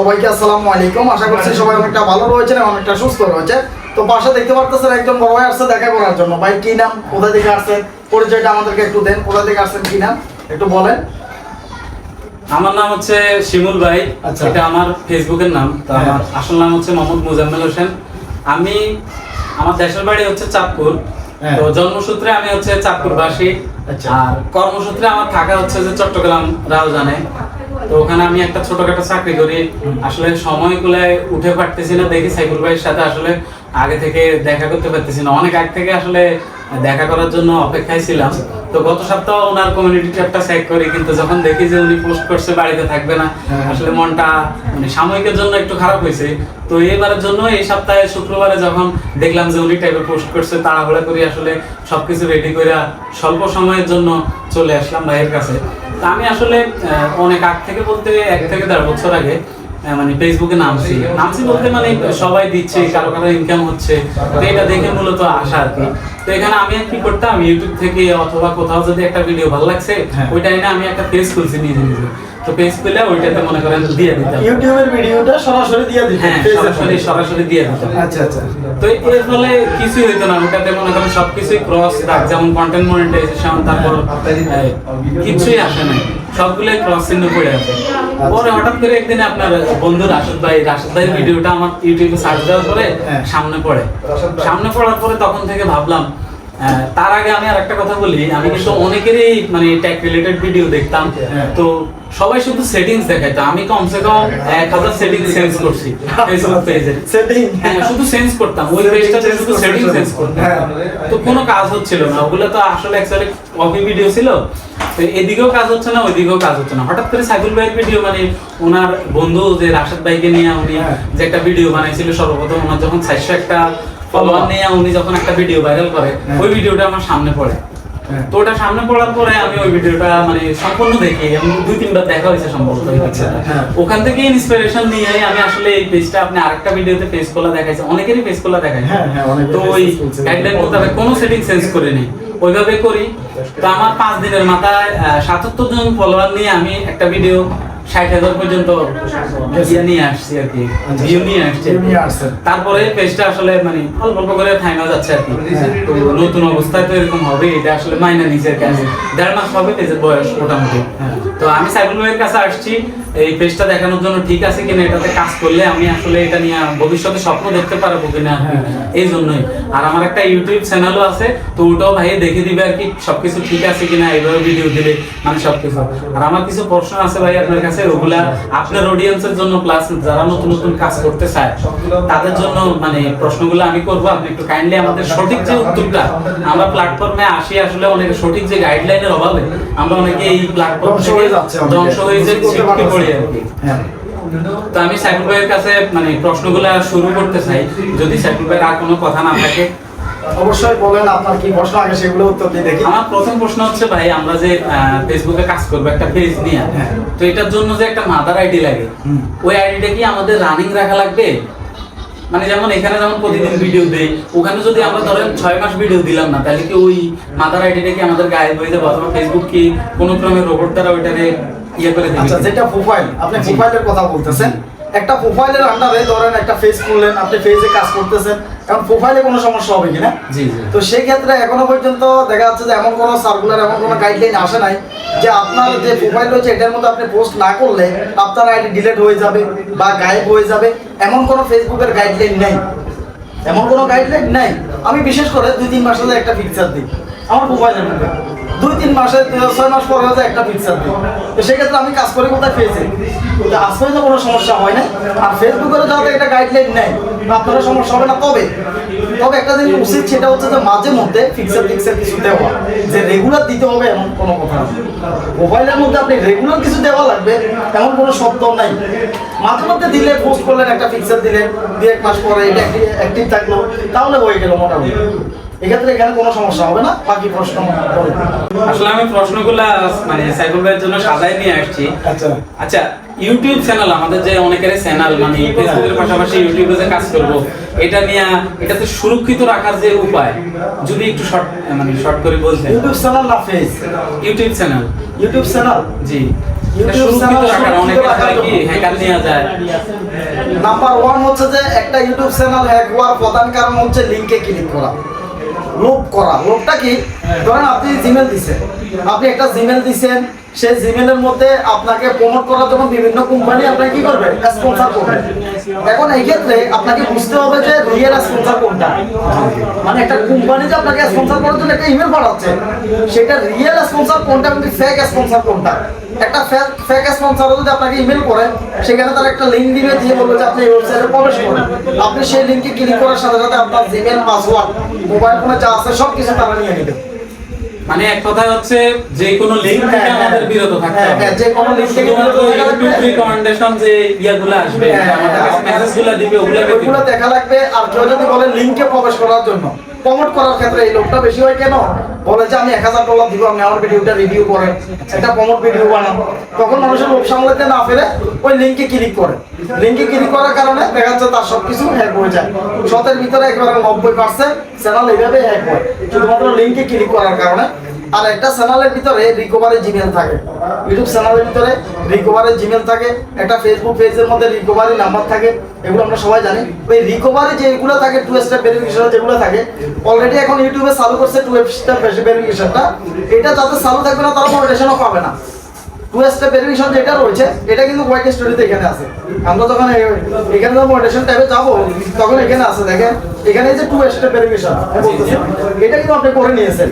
সবাইকে আসসালামু আলাইকুম। আশা করছি সবাই অনেকটা ভালো রয়েছেন এবং অনেকটা সুস্থ রয়েছে তো পাশে দেখতে পারতেছেন একজন বড় ভাই আসছে দেখা করার জন্য। ভাই কি নাম? কোথা থেকে আসছেন? পরিচয়টা আমাদেরকে একটু দেন। কোথা থেকে আসছেন কি নাম? একটু বলেন। আমার নাম হচ্ছে শিমুল ভাই। আচ্ছা। এটা আমার ফেসবুকের নাম। তো হ্যাঁ। আমার আসল নাম হচ্ছে মোহাম্মদ মুজাম্মেল হোসেন। আমি আমার দেশের বাড়ি হচ্ছে চাঁদপুর। হ্যাঁ। তো জন্মসূত্রে আমি হচ্ছে চাঁদপুরবাসী। আচ্ছা। আর কর্মসূত্রে আমার থাকা হচ্ছে যে চট্টগ্রাম রাউজানে তো ওখানে আমি একটা ছোটখাটো চাকরি করি। আসলে সময় কুলায় উঠে পারতেছি না দেখি সাইকুল ভাইয়ের সাথে আসলে আগে থেকে দেখা করতে পারতেছি না। অনেক আগে থেকে আসলে দেখা করার জন্য অপেক্ষায় ছিলাম। তো গত সপ্তাহ ওনার কমিউনিটি ট্যাবটা চেক করি কিন্তু যখন দেখি যে উনি পোস্ট করছে বাড়িতে থাকবে না হ্যাঁ। আসলে মনটা মানে সাময়িকের জন্য একটু খারাপ হয়েছে। তো এবারের জন্য এই সপ্তাহে শুক্রবারে যখন দেখলাম যে উনি টাইপের পোস্ট করছে তাড়াহুড়া করে আসলে সবকিছু রেডি করে স্বল্প সময়ের জন্য চলে আসলাম ভাইয়ের কাছে। আমি আসলে অনেক আগ থেকে বলতে এক থেকে দেড় বছর আগে মানে ফেসবুকে নামছি। নামছি বলতে মানে সবাই দিচ্ছে কারও কারও ইনকাম হচ্ছে। তো এটা দেখে মূলত আসা আর কি। তো এখানে আমি কি করতাম ইউটিউব থেকে অথবা কোথাও যদি একটা ভিডিও ভালো লাগছে হ্যাঁ। ওইটা এনে আমি একটা পেজ খুলছি নিজে নিজে। তো পেজ খুলে ওইটাতে মনে করেন দিয়ে দিতাম। ইউটিউবের ভিডিওটা সরাসরি দিয়ে দিন হ্যাঁ সরাসরি সরাসরি দিয়ে দিতাম। আচ্ছা আচ্ছা। তো এর ফলে কিছুই হইতো না। ওটাতে মনে করেন সবকিছুই ক্রস দাগ যেমন কন্টেন্ট মনিটাইজেশন তারপর কিছুই আসে না সবগুলোই ক্রস চিহ্ন পড়ে আছে। পরে হঠাৎ করে একদিন আপনার বন্ধু রাশেদ ভাই রাশেদ ভাইয়ের ভিডিওটা আমার ইউটিউবে সার্চ দেওয়ার পরে হ্যাঁ। সামনে পড়ে। সামনে পড়ার পরে তখন থেকে ভাবলাম তার আগে আমি আর একটা কথা বলি। আমি কিন্তু অনেকেরই মানে টেক রিলেটেড ভিডিও দেখতাম। হ্যাঁ। তো সবাই শুধু সেটিংস দেখাইতো আমি কমসে কম এক হাজার সেটিংস চেঞ্জ করছি ফেসবুক পেজে সেটিং হ্যাঁ শুধু সেন্স করতাম। ওই পেজটাতে শুধু সেটিং সেন্স করতাম। হ্যাঁ। তো কোনো কাজ হচ্ছিল না। ওগুলো তো আসলে অ্যাকচুয়ালি কপি ভিডিও ছিল। তো এদিকেও কাজ হচ্ছে না ওইদিকেও কাজ হচ্ছে না। হঠাৎ করে সাইফুল ভাইয়ের ভিডিও মানে ওনার বন্ধু যে রাশেদ ভাইকে নিয়ে উনি হ্যাঁ। যে একটা ভিডিও বানাইছিল সর্বপ্রথম ওনার যখন চারশো একটা ফলোয়ার নিয়ে উনি যখন একটা ভিডিও ভাইরাল করে হ্যাঁ। ওই ভিডিওটা আমার সামনে পড়ে। তো ওটা সামনে পড়ার পরে আমি ওই ভিডিওটা মানে সম্পূর্ণ দেখি। আমি দুই তিনবার দেখা হয়েছে সম্ভবত ওই হ্যাঁ। ওখান থেকে ইন্সপিরেশন নিয়ে আমি আসলে এই পেজটা আপনি আরেকটা ভিডিওতে পেজ খোলা দেখাইছে। অনেকেরই পেজ খোলা দেখায় হ্যাঁ, হ্যাঁ, তো ওই। গাইডলাইন মোতাবেক কোনো সেটিং চেঞ্জ করে নেই ওইভাবে করি। তো আমার পাঁচ দিনের মাথায় সাতাত্তর জন ফলোয়ার নিয়ে আমি একটা ভিডিও ষাট হাজার পর্যন্ত নিয়ে আসছি আর কি। ভিউ নিয়ে আসছি View নিয়ে। তারপরে পেজটা আসলে মানে অল্প অল্প করে থাইমা যাচ্ছে আর কি। নতুন অবস্থায় তো এরকম হবে এটা আসলে মাইনা নিচে আর কি আছে। দেড় মাস হবে পেজের বয়স মোটামুটি। তো আমি সাইবুল ভাইয়ের কাছে আসছি এই পেজটা দেখানোর জন্য ঠিক আছে কিনা এটাতে কাজ করলে আমি আসলে এটা নিয়ে ভবিষ্যতে স্বপ্ন দেখতে পারব কিনা হ্যাঁ, এই জন্যই। আর আমার একটা ইউটিউব চ্যানেলও আছে তো ওটাও ভাই দেখে দিবে আর কি সবকিছু ঠিক আছে কিনা এইভাবে ভিডিও দিলে মানে সবকিছু। আর আমার কিছু প্রশ্ন আছে ভাই আপনার কাছে। ওগুলা আপনার অডিয়েন্সের জন্য প্লাস যারা নতুন নতুন কাজ করতে চায় তাদের জন্য মানে প্রশ্নগুলো আমি করব। আপনি একটু কাইন্ডলি আমাদের সঠিক যে উত্তরটা আমরা প্ল্যাটফর্মে আসি আসলে অনেক সঠিক যে গাইডলাইনের অভাবে আমরা অনেকে এই প্ল্যাটফর্ম ধ্বংস হয়ে হয়ে যে ছিটকে পড়ি আর কি তো আমি সাইকুল ভাইয়ের কাছে মানে প্রশ্নগুলা শুরু করতে চাই। যদি সাইকুল ভাইয়ের আর কোনো কথা না থাকে অবশ্যই বলেন আপনার কি প্রশ্ন আগে সেগুলো উত্তর দিয়ে দেখি। আমার প্রথম প্রশ্ন হচ্ছে ভাই আমরা যে ফেসবুকে কাজ করব একটা পেজ নিয়ে। হ্যাঁ। তো এটার জন্য যে একটা মাদার আইডি লাগে। ওই আইডিটা কি আমাদের রানিং রাখা লাগবে? মানে যেমন এখানে যেমন প্রতিদিন ভিডিও দেই ওখানে যদি আমরা ধরেন ছয় মাস ভিডিও দিলাম না তাহলে কি ওই মাদার আইডিটা কি আমাদের গায়েব হয়ে যাবে? অথবা ফেসবুক কি কোনো ক্রমে রোবট দ্বারা ওইটাকে ইয়ে করে আচ্ছা যেটা প্রোফাইল আপনি। প্রোফাইলের কথা বলতেছেন একটা প্রোফাইলের আন্ডারে ধরেন একটা ফেস খুললেন আপনি ফেসে কাজ করতেছেন এখন প্রোফাইলে কোনো সমস্যা হবে কিনা? জি জি। তো সেই ক্ষেত্রে এখনও পর্যন্ত দেখা যাচ্ছে যে এমন কোনো সার্কুলার এমন কোনো গাইডলাইন আসে নাই যে আপনার যে প্রোফাইল রয়েছে এটার মধ্যে আপনি পোস্ট না করলে আপনার আইডি ডিলিট হয়ে যাবে বা গায়েব হয়ে যাবে। এমন কোনো ফেসবুকের গাইডলাইন নেই। এমন কোনো গাইডলাইন নেই। আমি বিশেষ করে দুই তিন মাস আগে একটা পিকচার দিই। আমার মোবাইলের মধ্যে। দুই, তিন মাসে, ছয় মাস পর হয়তো একটা পিকচার দিই তো সেক্ষেত্রে আমি কাজ করে কোথায় ফেসে আজ পর্যন্ত কোনো সমস্যা হয় না। আর ফেসবুকের যাতে একটা গাইডলাইন নেই আপনারও সমস্যা হবে না। তবে তবে একটা জিনিস উচিত, সেটা হচ্ছে যে মাঝে মধ্যে ফিক্সার ফিক্সার কিছু দেওয়া। যে রেগুলার দিতে হবে এমন কোনো কথা না। মোবাইলের মধ্যে আপনি রেগুলার কিছু দেওয়া লাগবে, এমন কোনো শব্দ নাই। মাঝে মধ্যে দিলে পোস্ট করলেন, একটা ফিক্সার দিলেন দু এক মাস পরে এটা অ্যাক্টিভ থাকল, তাহলে হয়ে গেল মোটামুটি। এক্ষেত্রে এখানে কোনো সমস্যা হবে না বাকি প্রশ্ন আসলে আমি প্রশ্নগুলা মানে ভাইয়ের জন্য নিয়ে আসছি। আচ্ছা। আচ্ছা ইউটিউব চ্যানেল আমাদের যে অনেকের চ্যানেল মানে ফেসবুকের পাশাপাশি ইউটিউবে যে কাজ করব এটা নিয়ে এটাতে সুরক্ষিত রাখার যে উপায় যদি একটু শর্ট মানে শর্ট করে বলতেন। ইউটিউব চ্যানেল না face YouTube channel YouTube channel জি। নাম্বার ওয়ান হচ্ছে যে একটা ইউটিউব চ্যানেল হ্যাক হওয়ার প্রধান কারণ হচ্ছে লিঙ্কে ক্লিক করা। লোভ করা। লোভটা কি? ধরেন আপনি জিমেল দিছেন। আপনি একটা জিমেল দিছেন সেই জিমেলের মধ্যে আপনাকে প্রমোট করার জন্য বিভিন্ন কোম্পানি আপনাকে কি করবে? স্পন্সর করবে। এখন এই ক্ষেত্রে আপনাকে বুঝতে হবে যে রিয়েল স্পন্সর কোনটা। মানে একটা কোম্পানি যে আপনাকে স্পন্সর করার জন্য একটা ইমেল পাঠাচ্ছে সেটা রিয়েল স্পন্সর কোনটা কিন্তু ফেক স্পন্সর কোনটা? একটা ফেক যদি আপনাকে ইমেল করে সেখানে তার একটা লিঙ্ক দিবে দিয়ে বলবে যে আপনি এই ওয়েবসাইটে প্রবেশ করুন। আপনি সেই লিঙ্কে ক্লিক করার সাথে সাথে আপনার জিমেল পাসওয়ার্ড মোবাইল ফোনে যা আছে সব কিছু তারা নিয়ে নেবে। মানে এক কথায় হচ্ছে যে কোনো লিঙ্ক থেকে হ্যাঁ, হ্যাঁ। আমাদের বিরত থাকতে হ্যাঁ, হবে। যে কোনো link থেকে বিরত শুধুমাত্র ইউটিউব রিকমেন্ডেশন যে ইয়াগুলো আসবে আমাদের। মেসেজগুলো দিবে ওগুলো দেখা লাগবে আর কেউ যদি বলে লিঙ্কে প্রবেশ করার জন্য। প্রমোট করার ক্ষেত্রে এই লোকটা বেশি হয় কেন? বলে যে, আমি এক হাজার ডলার দিব, আপনি আমার ভিডিওটা রিভিউ করেন। একটা প্রমোট ভিডিও বানান। তখন মানুষের লোক সামলাতে না ফেলে ওই লিঙ্কে ক্লিক করে। লিঙ্কে ক্লিক করার কারণে দেখা যাচ্ছে তার সবকিছু হ্যাক হয়ে যায়। শতের ভিতরে একবারে নব্বই পার্সেন্ট চ্যানেল এইভাবে হ্যাক হয়। শুধুমাত্র লিঙ্কে ক্লিক করার কারণে। আর একটা চ্যানেলের ভিতরে রিকভারি জিমেল থাকে। ইউটিউব চ্যানেলের ভিতরে রিকভারি জিমেল থাকে, একটা ফেসবুক পেজের মধ্যে রিকভারি নাম্বার থাকে, এগুলো আমরা সবাই জানি। ওই রিকভারি যেগুলো থাকে টু স্টেপ ভেরিফিকেশন যেগুলো থাকে অলরেডি এখন ইউটিউবে চালু করছে টু স্টেপ ভেরিফিকেশনটা এটা যাতে চালু থাকবে না তারপর রেশনও পাবে না। টু স্টেপ ভেরিফিকেশন যেটা রয়েছে, এটা কিন্তু স্টোরিতে এখানে আছে। আমরা যখন এখানে যখন মনিটেশন ট্যাবে যাব, তখন এখানে আছে, দেখেন। এখানে যে টু স্টেপ ভেরিফিকেশন এটা কিন্তু আপনি করে নিয়েছেন।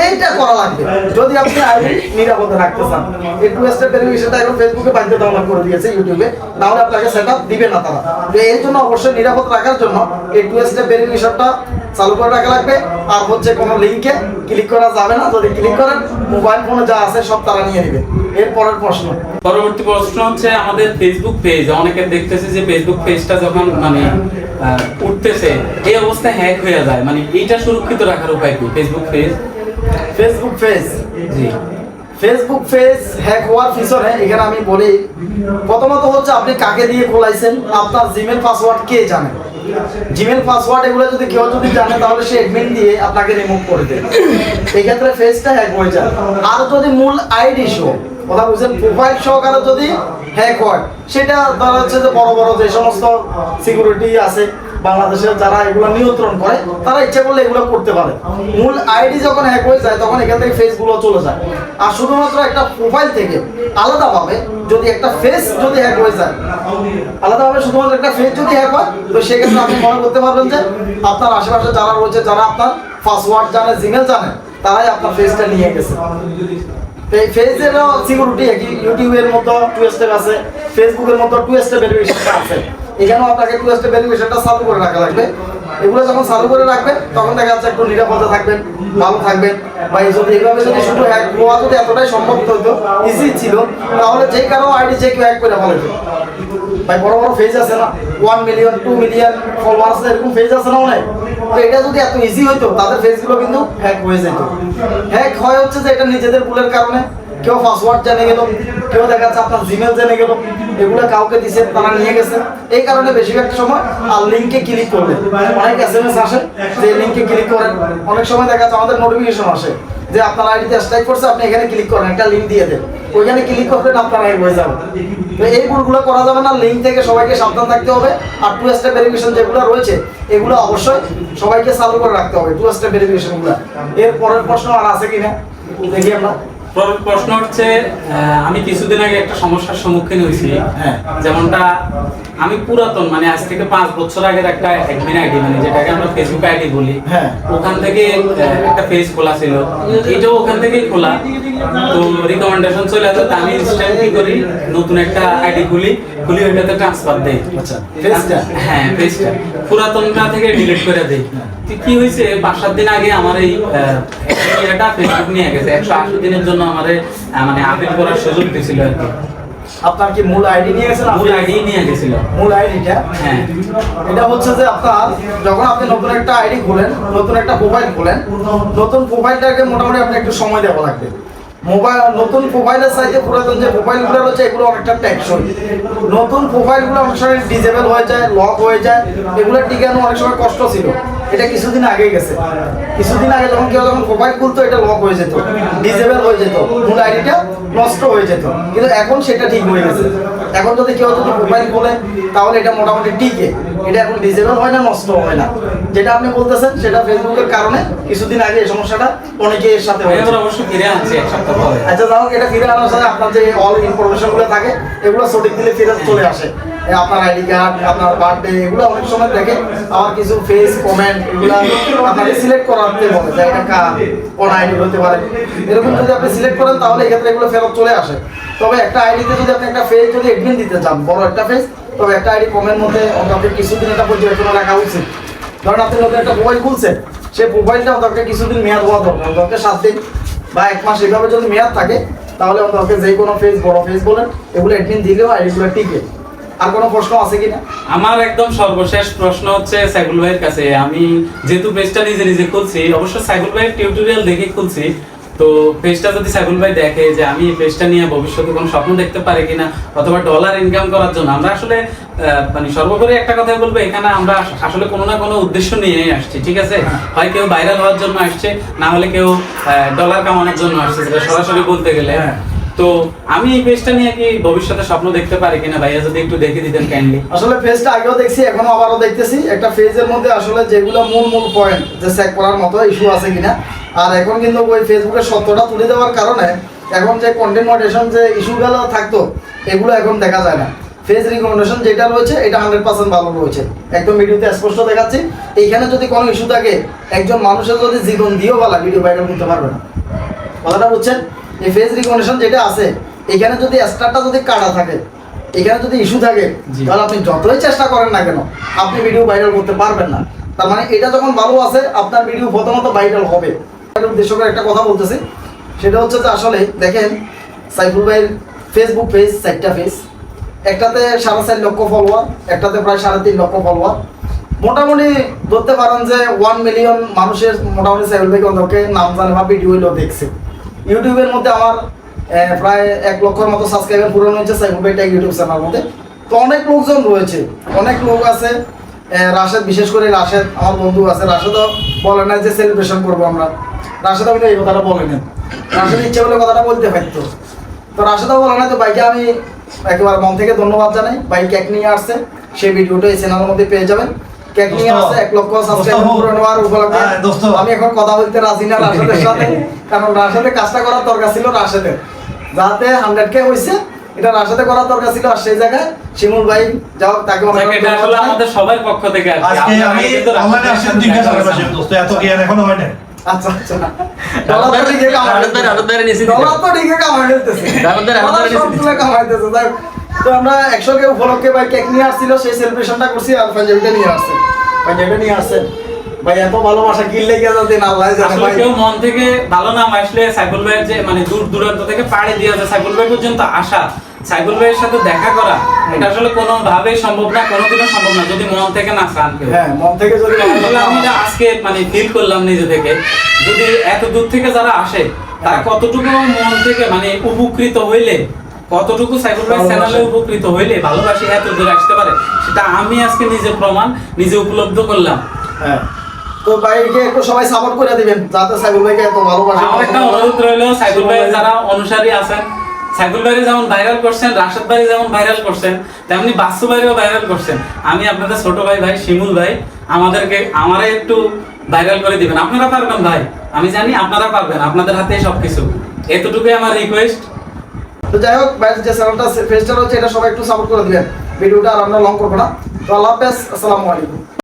এইটা করা লাগবে। যদি আপনি আইডি নিরাপদে রাখতে চান, এই টু স্টেপ ভেরিফিকেশনটা এখন ফেসবুকে বাধ্যতামূলক করে দিয়েছে ইউটিউবে নাহলে আপনাকে সেটা দিবে না তারা। তো জন্য অবশ্যই নিরাপদ রাখার জন্য এই টু স্টেপ ভেরিফিকেশনটা চালু করে রাখা লাগবে। আর হচ্ছে কোনো লিঙ্কে ক্লিক করা যাবে না। যদি ক্লিক করেন মোবাইল ফোনে যা আছে সব তারা নিয়ে নেবে। এর পরের প্রশ্ন। পরবর্তী প্রশ্ন হচ্ছে আমাদের ফেসবুক পেজ অনেকে দেখতেছে যে ফেসবুক পেজটা যখন মানে উঠতেছে এই অবস্থায় হ্যাক হয়ে যায়। মানে এইটা সুরক্ষিত রাখার উপায় কি? ফেসবুক পেজ ফেসবুক পেজ জি। ফেসবুক পেজ হ্যাক হওয়ার পিছনে এখানে আমি বলি প্রথমত হচ্ছে আপনি কাকে দিয়ে খোলাইছেন? আপনার জিমেল পাসওয়ার্ড কে জানে? জিমেল পাসওয়ার্ড এগুলো যদি কেউ যদি জানে, তাহলে সে অ্যাডমিন দিয়ে আপনাকে রিমুভ করে দেবে। এই ক্ষেত্রে ফেসটা হ্যাক হয়ে যায়। আর যদি মূল আইডি শো কথা বুঝছেন? প্রোফাইল সহকারে যদি হ্যাক হয়, সেটা ধরা হচ্ছে যে বড় বড় যে সমস্ত সিকিউরিটি আছে বাংলাদেশের যারা এগুলো নিয়ন্ত্রণ করে, তারা ইচ্ছা করলে এগুলো করতে পারে। মূল আইডি যখন হ্যাক হয়ে যায়, তখন এখান থেকে ফেসগুলো চলে যায়। আর শুধুমাত্র একটা প্রোফাইল থেকে আলাদাভাবে যদি একটা ফেস যদি হ্যাক হয়ে যায়, আলাদাভাবে শুধুমাত্র একটা ফেস যদি হ্যাক হয়, তো সেক্ষেত্রে আপনি মনে করতে পারবেন যে আপনার আশেপাশে যারা রয়েছে, যারা আপনার পাসওয়ার্ড জানে জিমেল জানে, তারাই আপনার ফেসটা নিয়ে গেছে। এই ফেসেরও সিকিউরিটি একই ইউটিউবের মতো টু স্টেপ আছে ফেসবুকের মতো টু স্টেপ ভেরিফিকেশন আছে। এখানেও আপনাকে টু স্টেপ ভেরিফিকেশনটা চালু করে রাখা লাগবে। এগুলো যখন চালু করে রাখবেন, তখন দেখা যাচ্ছে একটু নিরাপদে থাকবেন, ভালো থাকবেন। বা এই যদি এইভাবে যদি শুধু হ্যাক হওয়া যদি এতটাই সম্ভব হতো ইজি ছিল, তাহলে যে কারও আইডি যে কেউ হ্যাক করে ফেলে ভাই, বড় বড় ফেজ আছে না? One million two million followers এরকম ফেজ আছে না অনেক? তো এটা যদি এত ইজি হইতো, তাদের ফেজগুলো কিন্তু হ্যাক হয়ে যেত। হ্যাক হয় হচ্ছে যে এটা নিজেদের ভুলের কারণে, কেউ পাসওয়ার্ড জেনে গেল কেউ দেখা যাচ্ছে আপনার জিমেল জেনে গেল, এগুলো কাউকে দিছে, তারা নিয়ে গেছে। এই কারণে বেশিরভাগ সময় আর লিঙ্কে ক্লিক করবে। অনেক এস এম এস আসে যে লিঙ্কে ক্লিক করেন। অনেক সময় দেখা যাচ্ছে আমাদের নোটিফিকেশন আসে যে আপনার আইডিতে স্ট্রাইক করছে, আপনি এখানে ক্লিক করেন, একটা লিঙ্ক দিয়ে দেন। ওইখানে ক্লিক করবেন, আপনার আইডি হয়ে যাবে। তো এই ভুলগুলো করা যাবে না লিঙ্ক থেকে সবাইকে সাবধান থাকতে হবে। আর টু স্টেপ ভেরিফিকেশন যেগুলো রয়েছে, এগুলো অবশ্যই সবাইকে চালু করে রাখতে হবে টু স্টেপ ভেরিফিকেশনগুলো এর পরের প্রশ্ন আর আছে কিনা? দেখি আমরা। প্রশ্ন হচ্ছে আমি কিছুদিন আগে একটা সমস্যার সম্মুখীন হয়েছি হ্যাঁ। যেমনটা আমি পুরাতন মানে আজ থেকে পাঁচ বছর আগের একটা অ্যাডমিন আইডি মানে যেটাকে আমরা ফেসবুক আইডি বলি। হ্যাঁ। ওখান থেকে একটা পেজ খোলা ছিল। এটাও ওখান থেকেই খোলা। তো রিকমেন্ডেশন চলে আসে তো আমি ইনস্ট্যান্ট কি করি? নতুন একটা আইডি খুলি। খুলি ওইটাতে ট্রান্সফার দেই। আচ্ছা, পেজটা? হ্যাঁ পেজটা পুরাতনটা থেকে ডিলিট করে দেই। কি হয়েছে? পাঁচ সাত দিন আগে আমার এই এটা ফেসবুক নিয়ে গেছে। একশো আশি দিনের জন্য আমার মানে আপিল করার সুযোগ দিয়েছিল আর কি। আপনার কি মূল আইডি নিয়ে গেছেন? মূল আইডি নিয়ে গেছিল। মূল আইডিটা? হ্যাঁ। এটা হচ্ছে যে আপনার যখন আপনি নতুন একটা আইডি খোলেন নতুন একটা প্রোফাইল খোলেন নতুন প্রোফাইলটাকে মোটামুটি আপনি একটু সময় দেওয়া লাগবে। মোবাইল নতুন প্রোফাইলের সাইজে পুরাতন যে প্রোফাইলগুলো রয়েছে এগুলো অনেকটা টেকসই। নতুন প্রোফাইলগুলো অনেক সময় ডিজেবল হয়ে যায় লক হয়ে যায় এগুলো টিকানো অনেক সময় কষ্ট ছিল। এটা কিছুদিন আগে গেছে। কিছুদিন আগে যখন কেউ যখন প্রোফাইল খুলতো এটা লক হয়ে যেত ডিজেবল হয়ে যেত মূল আইডিটা নষ্ট হয়ে যেত। কিন্তু এখন সেটা ঠিক হয়ে গেছে। এখন যদি কেউ যদি প্রোফাইল খোলে তাহলে এটা মোটামুটি টিকে এটা এখন ডিজেবল হয় না নষ্ট হয় না। যেটা আপনি বলতেছেন সেটা ফেসবুকের কারণে কিছুদিন আগে এই সমস্যাটা অনেকে এর সাথে আচ্ছা যাই হোক এটা ফিরে আনার সাথে আপনার যে অল ইনফরমেশনগুলো থাকে এগুলো সঠিক দিলে ফিরে চলে আসে। আপনার আইডি কার্ড, আপনার বার্থডে এগুলো অনেক সময় দেখে আমার কিছু ফেস কমেন্ট এগুলো আপনাকে সিলেক্ট করাতে বলে যে এটা কার কোন আইডি হতে পারে। এরকম যদি আপনি সিলেক্ট করেন, তাহলে এক্ষেত্রে এগুলো ফেরত চলে আসে। তবে একটা আইডিতে যদি আপনি একটা ফেস যদি এডমিন দিতে চান, বড় একটা ফেস তবে একটা আইডি কমেন্ট মধ্যে অন্তত কিছুদিন এটা পর্যবেক্ষণ রাখা উচিত। ধরেন আপনি নতুন একটা মোবাইল খুলছেন, সেই মোবাইলটা অন্তত কিছুদিন মেয়াদ হওয়া দরকার অন্তত সাত দিন বা এক মাস এভাবে যদি মেয়াদ থাকে, তাহলে অন্তত যে কোনো ফেস বড় ফেস বলেন, এগুলো অ্যাডমিন দিলেও আইডিগুলো টিকে। আর কোনো প্রশ্ন আছে কিনা? আমার একদম সর্বশেষ প্রশ্ন হচ্ছে ভাইয়ের কাছে। আমি যেহেতু পেজটা নিজে নিজে খুলছি অবশ্য ভাইয়ের টিউটোরিয়াল দেখে খুলছি। তো পেজটা যদি ভাই দেখে যে আমি এই পেজটা নিয়ে ভবিষ্যতে কোনো স্বপ্ন দেখতে পারি কিনা অথবা ডলার ইনকাম করার জন্য আমরা আসলে মানে সর্বোপরি একটা কথা বলব এখানে আমরা আসলে কোনো না কোনো উদ্দেশ্য নিয়ে আসছি ঠিক আছে? হয়। কেউ ভাইরাল হওয়ার জন্য আসছে না হলে কেউ ডলার কামানোর জন্য আসছে সরাসরি বলতে গেলে। হ্যাঁ। তো আমি এই পেজটা নিয়ে কি ভবিষ্যতে স্বপ্ন দেখতে পারি কিনা ভাইয়া, যদি একটু দেখে দিতেন কাইন্ডলি আসলে ফেজটা আগেও দেখছি এখনও আবারও দেখতেছি। একটা ফেজের মধ্যে আসলে যেগুলো মূল মূল পয়েন্ট যে চেক করার মতো ইস্যু আছে কিনা। আর এখন কিন্তু ওই ফেসবুকের সত্যটা তুলে দেওয়ার কারণে এখন যে কন্টেন্ট মডারেশন যে ইস্যুগুলো থাকতো, এগুলো এখন দেখা যায় না। ফেজ রিকমেন্ডেশন যেটা রয়েছে, এটা হান্ড্রেড পার্সেন্ট ভালো রয়েছে। একদম ভিডিওতে স্পষ্ট দেখাচ্ছি। এইখানে যদি কোনো ইস্যু থাকে, একজন মানুষের যদি জীবন দিয়েও বলা ভিডিও ভাইরাল করতে পারবে না। কথাটা বুঝছেন? এই ফেজ রিকগনিশন যেটা আছে এখানে যদি স্টারটা যদি কাটা থাকে এখানে যদি ইস্যু থাকে। তাহলে আপনি যতই চেষ্টা করেন না কেন আপনি ভিডিও ভাইরাল করতে পারবেন না। তার মানে এটা যখন ভালো আছে আপনার ভিডিও প্রথমত ভাইরাল হবে। উদ্দেশ্য করে একটা কথা বলতেছি। সেটা হচ্ছে যে আসলে দেখেন সাইফুল ভাইয়ের ফেসবুক পেজ চারটা পেজ একটাতে সাড়ে চার লক্ষ ফলোয়ার একটাতে প্রায় সাড়ে তিন লক্ষ ফলোয়ার মোটামুটি ধরতে পারেন যে ওয়ান মিলিয়ন মানুষের মোটামুটি সাইফুল ভাইকে অন্তকে নাম জানে বা ভিডিও দেখছে। ইউটিউবের মধ্যে আমার প্রায় এক লক্ষর মতো সাবস্ক্রাইবার পূরণ হয়েছে সাইফুল ভাইটা ইউটিউব চ্যানেল মধ্যে। তো অনেক লোকজন রয়েছে, অনেক লোক আছে রাশেদ, বিশেষ করে রাশেদ, আমার বন্ধু আছে, রাশেদও বলে না যে সেলিব্রেশন করব আমরা। রাশেদ আমি এই কথাটা বলে নেন রাশেদ ইচ্ছে বলে কথাটা বলতে পারতো। তো রাশেদও বলে না তো বাইকে আমি একেবারে মন থেকে ধন্যবাদ জানাই। বাইক এক নিয়ে আসছে, সেই ভিডিওটা এই চ্যানেলের মধ্যে পেয়ে যাবেন। কেক নিয়ে এক লক্ষ সাবস্ক্রাইবার পূরণ হওয়ার উপলক্ষে। হ্যাঁ, আমি এখন কথা বলতে রাজি না রাশেদের সাথে কারণ রাশেদে কাজটা করার দরকার ছিল রাশেদের। যাতে হান্ড্রেড কে হয়েছে এটা রাশেদে করার দরকার ছিল আর সেই জায়গায় শিমুল ভাই যাও তাকে এটা আসলে আমাদের সবার পক্ষ থেকে আজকে আমি রাশেদের আসছি সাথে জিজ্ঞাসা করলাম দোস্ত এত জ্ঞান এখনও হয় না আচ্ছা আচ্ছা। ডলার তো ঠিকই কামাই আরও ধরে, আরও ধরে নিচে দিতে ডলার তো ঠিকই কামাই ফেলতেছে। আরও ধরে, আরও ধরে ডলার নিচে দিতে। কামাইতেছে। তো আমরা একশো কে উপলক্ষে ভাই কেক নিয়ে আসছিল সেই সেলিব্রেশনটা করছি আর পাঞ্জাবিটা নিয়ে আসছে। পাঞ্জাবিটা নিয়ে আসছেন ভাই এত ভালোবাসা কিনলে গিয়ে যাতে আল্লাহ জানে ভাই। কেউ মন থেকে ভালো নাম আসলে সাইফুল ভাইয়ের যে মানে দূর দূরান্ত থেকে পাড়ি দিয়ে সাইফুল ভাই পর্যন্ত আসা সাইফুল ভাইয়ের সাথে দেখা করা এটা আসলে কোনো সম্ভব না কোনোদিনও সম্ভব না যদি মন থেকে না চান হ্যাঁ মন থেকে যদি আমি আজকে মানে ফিল করলাম নিজে থেকে যদি এত দূর থেকে যারা আসে তারা কতটুকু মন থেকে মানে উপকৃত হইলে কতটুকু সাইফুল ভাই চ্যানেলে উপকৃত হইলে ভালোবাসি এত দূর আসতে পারে সেটা আমি আজকে নিজে প্রমাণ নিজে উপলব্ধ করলাম। হ্যাঁ। তো ভাইকে একটু সবাই সাপোর্ট করে দিবেন যাতে সাইবুল ভাইকে এত ভালোবাসা। আমার একটা অনুরোধ রইল সাইফুল ভাই যারা অনুসারী আছেন সাইফুল ভাই যেমন ভাইরাল করছেন রাশেদ ভাই যেমন ভাইরাল করছেন তেমনি বাস্তু ভাইও ভাইরাল করছেন। আমি আপনাদের ছোট ভাই ভাই শিমুল ভাই আমাদেরকে আমারে একটু ভাইরাল করে দিবেন। আপনারা পারবেন ভাই আমি জানি আপনারা পারবেন আপনাদের হাতে সবকিছু। এতটুকুই আমার রিকোয়েস্ট তো যাই হোক যে চ্যানেলটা ফেস্টার হচ্ছে, এটা সবাই একটু সাপোর্ট করে দিবেন। ভিডিওটা আর আমরা লং করব না। তো আল্লাহ হাফেজ, আসসালামু আলাইকুম।